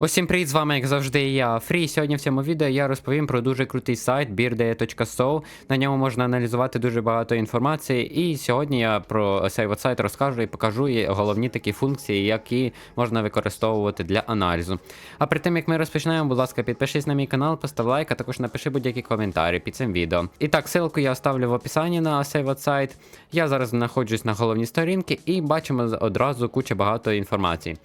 Усім привіт, з вами, як завжди, я Фрі. Сьогодні в цьому відео я розповім про дуже крутий сайт beerde.so. На ньому можна аналізувати дуже багато інформації. І сьогодні я про цей от сайт розкажу і покажу і головні такі функції, які можна використовувати для аналізу. А перед тим як ми розпочнемо, будь ласка, підпишись на мій канал, постав лайк, а також напиши будь-які коментарі під цим відео. І так, ссылку я оставлю в описанні на цей от сайт. Я зараз знаходжусь на головній сторінці і бачимо одразу кучу багато інформації.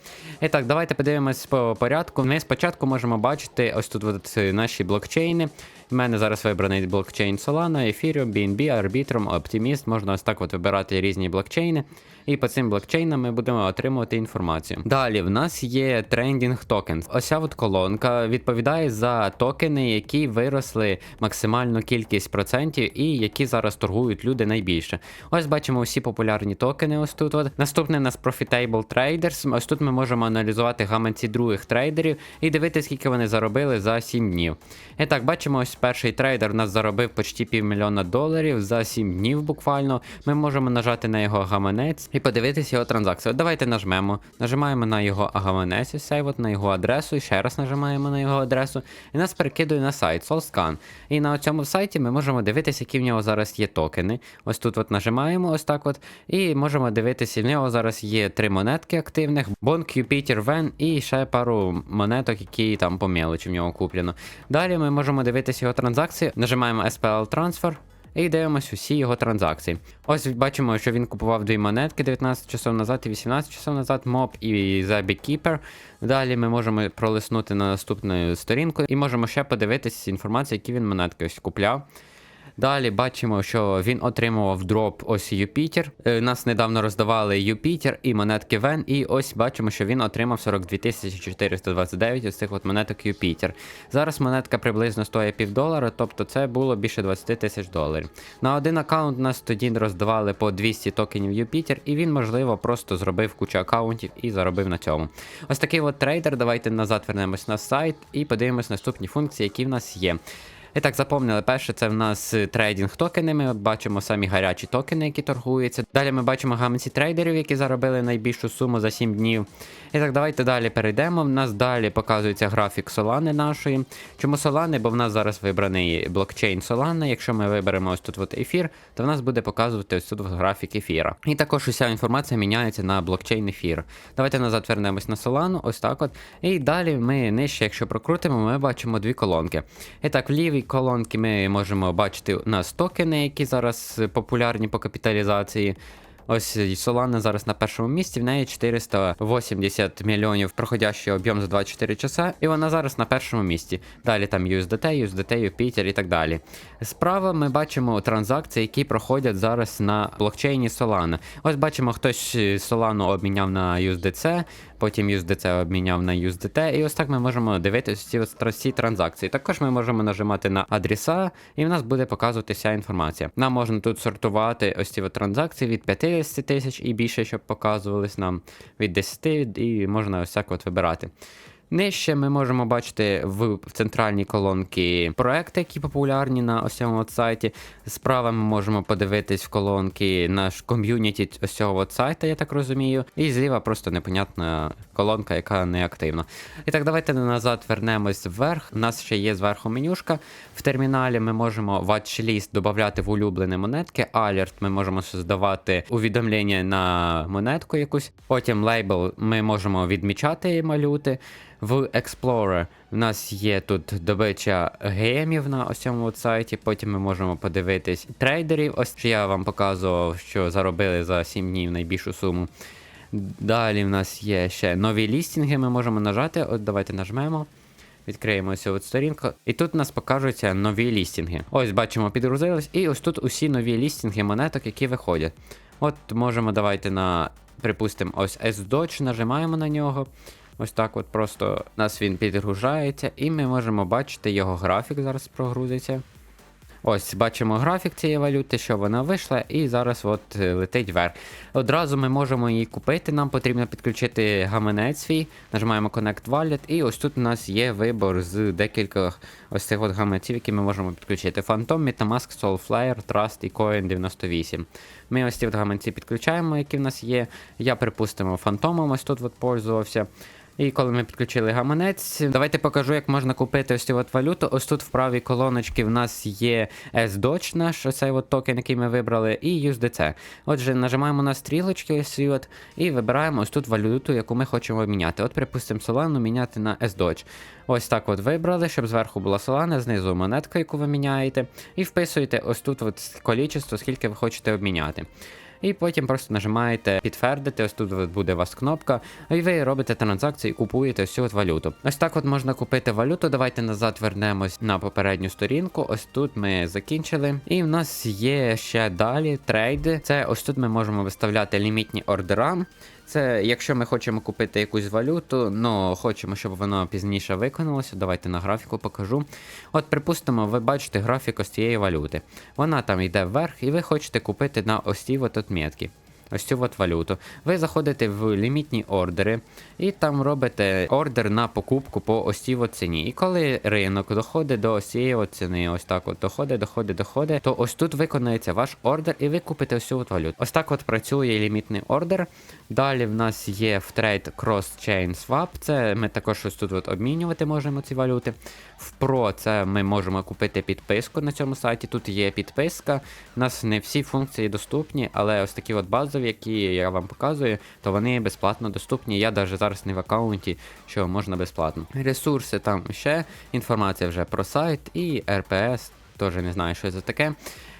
І так, давайте подивимось по порядку. Ми спочатку можемо бачити ось тут от наші блокчейни. У мене зараз вибраний блокчейн Solana, Ethereum, BNB, Arbitrum, Optimist. Можна ось так от вибирати різні блокчейни. І по цим блокчейнам ми будемо отримувати інформацію. Далі в нас є трендінг токен. Ось ця от колонка відповідає за токени, які виросли максимальну кількість процентів і які зараз торгують люди найбільше. Ось бачимо всі популярні токени. Ось тут. От. Наступне у нас Profitable Traders. Ось тут ми можемо аналізувати гаманці других трейдерів і дивитися, скільки вони заробили за 7 днів. І так, бачимо, ось перший трейдер у нас заробив почти півмільйона доларів за 7 днів буквально. Ми можемо нажати на його гаманець і подивитися його транзакцію. Давайте нажмемо. Нажимаємо на його гаманець, ось от на його адресу, і ще раз нажимаємо на його адресу. І нас перекидує на сайт SolScan. І на цьому сайті ми можемо дивитися, які в нього зараз є токени. Ось тут от нажимаємо, ось так от. І можемо дивитися, в нього зараз є три монетки активних: Bonk, Jupiter, Ven і ще пару монеток, які там по мелочі в нього куплено. Далі ми можемо дивитися його транзакції. Нажимаємо SPL Transfer. І дивимося усі його транзакції. Ось бачимо, що він купував дві монетки 19 часов назад і 18 часов назад, моб і The Beekeeper. Далі ми можемо пролиснути на наступну сторінку і можемо ще подивитися інформацію, які він монетки ось купляв. Далі бачимо, що він отримував дроп ось Юпітер. Е, Нас недавно роздавали Юпітер і монетки Вен. І ось бачимо, що він отримав 42 429 ось цих от монеток Юпітер. Зараз монетка приблизно стоїть півдолара, тобто це було більше 20 тисяч доларів. На один аккаунт нас тоді роздавали по 200 токенів Юпітер, і він, можливо, просто зробив кучу аккаунтів і заробив на цьому. Ось такий от трейдер. Давайте назад вернемось на сайт і подивимось наступні функції, які в нас є. І так, запомнили, перше, це в нас трейдинг токени. Ми бачимо самі гарячі токени, які торгуються. Далі ми бачимо гаманці трейдерів, які заробили найбільшу суму за 7 днів. І так, давайте далі перейдемо. У нас далі показується графік Solana нашої. Чому Solana? Бо в нас зараз вибраний блокчейн Solana. Якщо ми виберемо ось тут от ефір, то в нас буде показувати ось тут графік ефіра. І також уся інформація міняється на блокчейн ефір. Давайте назад вернемось на Solana, ось так от. І далі ми нижче, якщо прокрутимо, ми бачимо дві колонки. І так, в лівій колонці ми можемо бачити у нас токени, які зараз популярні по капіталізації. Ось Solana зараз на першому місці, в неї 480 мільйонів проходящий об'єм за 24 часа, і вона зараз на першому місці. Далі там USDT, USDT, Jupiter і так далі. Справа ми бачимо транзакції, які проходять зараз на блокчейні Solana. Ось бачимо, хтось Solana обміняв на USDC, потім USDC обміняв на USDT, і ось так ми можемо дивитися ці всі транзакції. Також ми можемо нажимати на адреса, і в нас буде показувати вся інформація. Нам можна тут сортувати ось ці транзакції від 50 тисяч і більше, щоб показувались нам від 10, і можна ось так от вибирати. Нижче ми можемо бачити в центральній колонці проекти, які популярні на ось цьому сайті. Справа ми можемо подивитись в колонки наш ком'юніті ось цього сайту, я так розумію. І зліва просто непонятна колонка, яка не активна. І так, давайте назад вернемось вверх. У нас ще є зверху менюшка. В терміналі ми можемо watchlist додати в улюблені монетки. Alert ми можемо здавати увідомлення на монетку якусь. Потім лейбл ми можемо відмічати малюти. В Explorer в нас є тут добича гемів на ось цьому от сайті. Потім ми можемо подивитись трейдерів. Ось я вам показував, що заробили за 7 днів найбільшу суму. Далі в нас є ще нові лістінги. Ми можемо нажати. От давайте нажмемо. Відкриємо цю сторінку. І тут у нас покажуться нові лістінги. Ось бачимо, підгрузились. І ось тут усі нові лістінги монеток, які виходять. От можемо давайте на, припустимо, ось S-Dodge, нажимаємо на нього. Ось так от просто нас він підгружається, і ми можемо бачити його графік, зараз прогрузиться. Ось, бачимо графік цієї валюти, що вона вийшла, і зараз от летить вверх. Одразу ми можемо її купити. Нам потрібно підключити гаманець свій, нажимаємо Connect Wallet, і ось тут у нас є вибор з декількох ось цих от гаманців, які ми можемо підключити. Phantom, Metamask, Soulflare, Trust і Coin 98. Ми ось ці от гаманці підключаємо, які в нас є. Я, припустимо, фантомом ось тут от пользувався. І коли ми підключили гаманець, давайте покажу, як можна купити ось цю от валюту. Ось тут в правій колоночці в нас є S-Dodge наш, оцей от токен, який ми вибрали, і USDC. Отже, нажимаємо на стрілочки ось ці от, і вибираємо ось тут валюту, яку ми хочемо міняти. От, припустимо, Solana міняти на S-Dodge. Ось так от вибрали, щоб зверху була Solana, знизу монетка, яку ви міняєте, і вписуєте ось тут от кількість, скільки ви хочете обміняти. І потім просто нажимаєте підтвердити, ось тут буде у вас кнопка, і ви робите транзакції, і купуєте ось от валюту. Ось так от можна купити валюту. Давайте назад вернемось на попередню сторінку. Ось тут ми закінчили. І в нас є ще далі трейди. Це ось тут ми можемо виставляти лімітні ордера. Це якщо ми хочемо купити якусь валюту, ну хочемо, щоб воно пізніше виконалося. Давайте на графіку покажу. От, припустимо, ви бачите графік ось цієї валюти. Вона там йде вверх, і ви хочете купити на ось ці от отметки. Ось цю от валюту. Ви заходите в лімітні ордери і там робите ордер на покупку по ось цій ціні. І коли ринок доходить до ось цієї ціни, ось так от доходить, доходить, доходить, то ось тут виконається ваш ордер, і ви купите ось цю от валюту. Ось так от працює лімітний ордер. Далі в нас є в трейд Cross-Chain Swap. Це ми також ось тут от обмінювати можемо ці валюти. В Pro це ми можемо купити підписку на цьому сайті. Тут є підписка. У нас не всі функції доступні, але ось такі от базові, які я вам показую, то вони безплатно доступні. Я навіть зараз не в аккаунті, що можна безплатно. Ресурси там ще, інформація вже про сайт і РПС, теж не знаю, що це таке.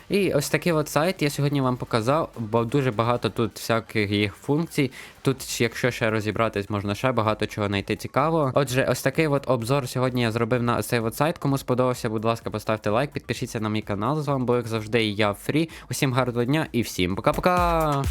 І ось такий от сайт я сьогодні вам показав, бо дуже багато тут всяких їх функцій. Тут, якщо ще розібратись, можна ще багато чого знайти цікавого. Отже, ось такий от обзор сьогодні я зробив на цей от сайт. Кому сподобався, будь ласка, поставте лайк, підпишіться на мій канал. З вами був як завжди, я Фрі. Усім гарного дня і всім пока-пока!